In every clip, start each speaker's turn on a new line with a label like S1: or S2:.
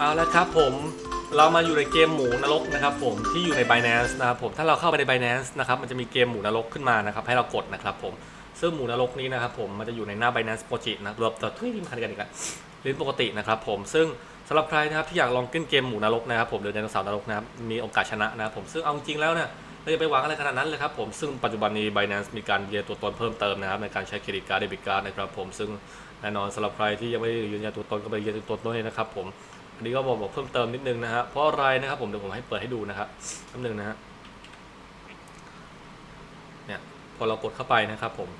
S1: เอาละครับผมเรามาอยู่ในเกมหมูนรกนะครับผมที่อยู่ใน Binance นะครับผมถ้าเราเข้าไปใน Binance นะครับมันจะมีเกมหมูนรกขึ้นมานะครับให้เรากดนะครับผมซึ่งหมูนรกนี้นะครับผมมันจะอยู่ในหน้า Binance Project นะรวมตัวทุยริมคันกันอีกแล้วลิ้นปกตินะครับผมซึ่งสำหรับใครนะครับที่อยากลองขึ้นเกมหมูนรกนะครับผมหรือไดโนเสาร์นรกนะครับมีโอกาสชนะนะครับผมซึ่งเอาจริงแล้วเนี่ยเราจะไปหวังอะไรขนาดนั้นเลยครับผมซึ่งปัจจุบันนี้ Binance มีการยืนยันตัวตนเพิ่มเติมนะครับในการใช้เครดิตการ์ดเดบิตการ์ดนะครับผมซึ่งแน่นอนสำหรับใครที่ยังไม่ได้ยืนยันตัวตนก็ไปยืนยันตัวตนด้วยนะครับผม อันนี้ก็บอกบอกเพิ่มเติมนิดนึงนะฮะเพราะอะไรนะครับผมเดี๋ยวผมให้เปิดให้ดูนะครับแป๊บนึงนะฮะเนี่ยพอเรากดเข้าไปนะครับผม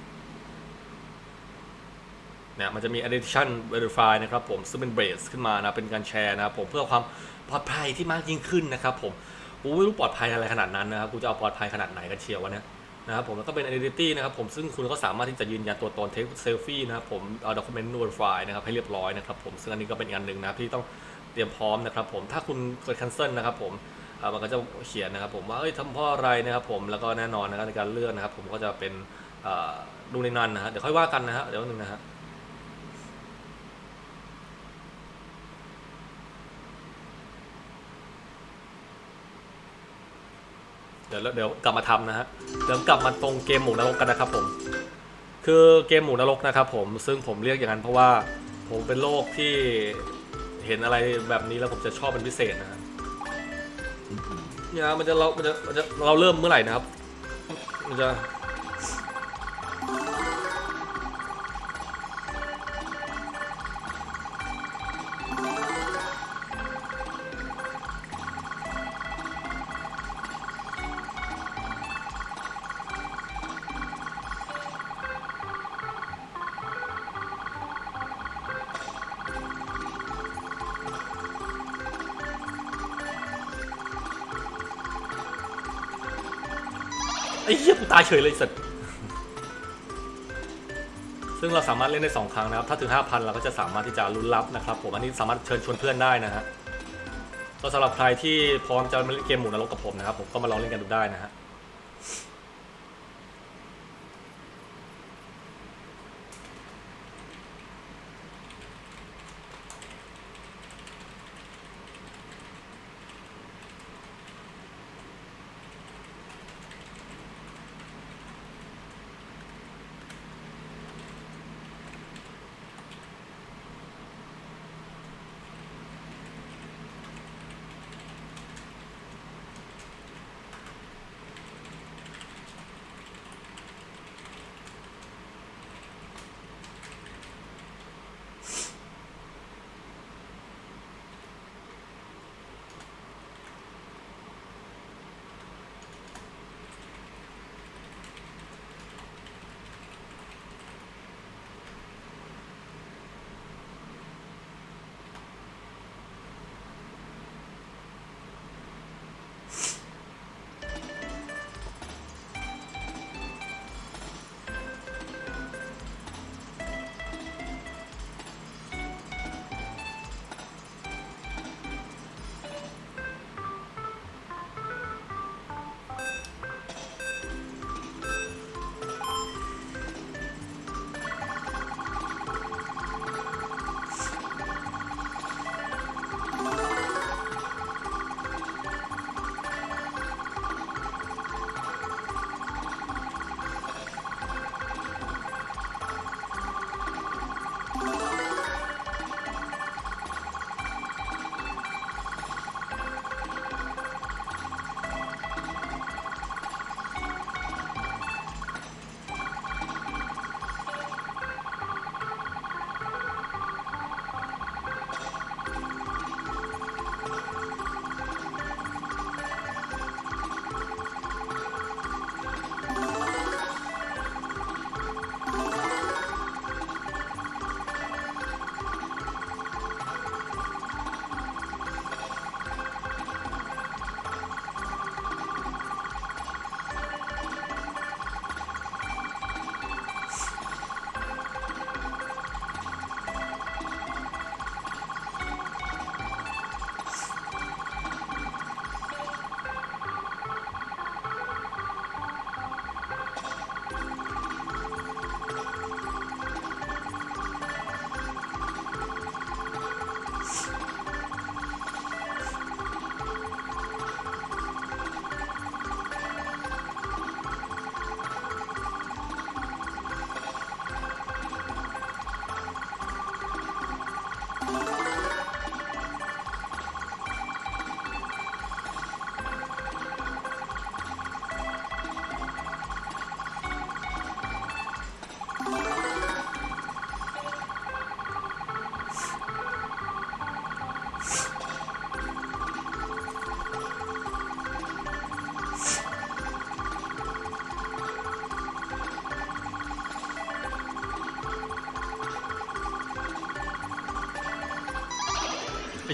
S1: เนี่ยมันจะมี addition verify นะครับผมซึ่งเป็น base ขึ้นมานะเป็นการแชร์นะครับผมเพื่อความปลอดภัยที่มากยิ่งขึ้นนะครับผมกูไม่รู้ปลอดภัยอะไรขนาดนั้นนะครับกูจะเอาปลอดภัยขนาดไหนกันเชียววะเนี่ยนะครับผมแล้วก็เป็น identity นะครับผมซึ่งคุณก็สามารถที่จะยืนยันตัวตน take selfie นะครับผมเอา document verify นะครับให้เรียบร้อยนะครับผมซึ่งอันนี้ก็เป็นอีกอันหนึ่งนะครับที่ต้อง รียมพร้อมนะครับผมถ้าคุณกด cancel นะครับผมมันก็จะเขียนนะครับผมว่าเอ้ยทำเพราะอะไรนะครับผมแล้วก็แน่นอนนะครับในการเลื่อกนะครับ ผมก็จะเป็นดูในนั้นนะฮะเดี๋ยวค่อยว่ากันนะฮะเดี๋ยวนึงนะฮะเดี๋ยวเดี๋ยวกลับมาทำนะฮะเดี๋ยวกลับมาตรงเกมหมูนรกกันนะครับผม คือเกมหมูนรกนะครับผมซึ่งผมเรียกอย่างนั้นเพราะว่าผมเป็นโรคที่ เห็นอะไรแบบนี้แล้วผมจะชอบเป็นพิเศษนะฮะเนี่ยมันจะเรามันจะมันจะเราเริ่มเมื่อไหร่นะครับ มันจะ อ้เหี้ยกูตายเฉยเลยสัตว์ซึ่งเราสามารถเล่นได้สองครั้งนะครับ ถ้าถึง 5,000 เราก็จะสามารถที่จะลุ้นรับนะครับผม อันนี้สามารถเชิญชวนเพื่อนได้นะฮะก็สำหรับใครที่พร้อมจะมาเล่นเกมหมูนรกกับผมนะครับ ผมก็มาลองเล่นกันดูได้นะฮะ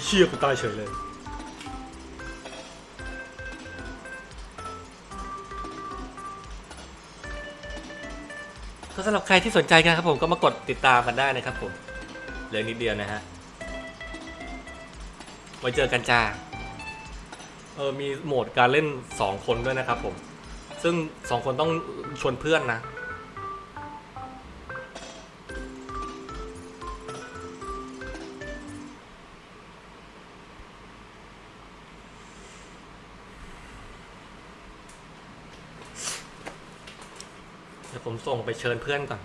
S1: เชี่ยกูตายเฉยเลย ก็สำหรับใครที่สนใจกันครับผมก็มากดติดตามกันได้นะครับผมเหลือนิดเดียวนะฮะไว้เจอกันจ้าเออมีโหมดการเล่น 2 คนด้วยนะครับผม ซึ่ง 2 คนต้องชวนเพื่อนนะ ผมส่งไปเชิญเพื่อนก่อน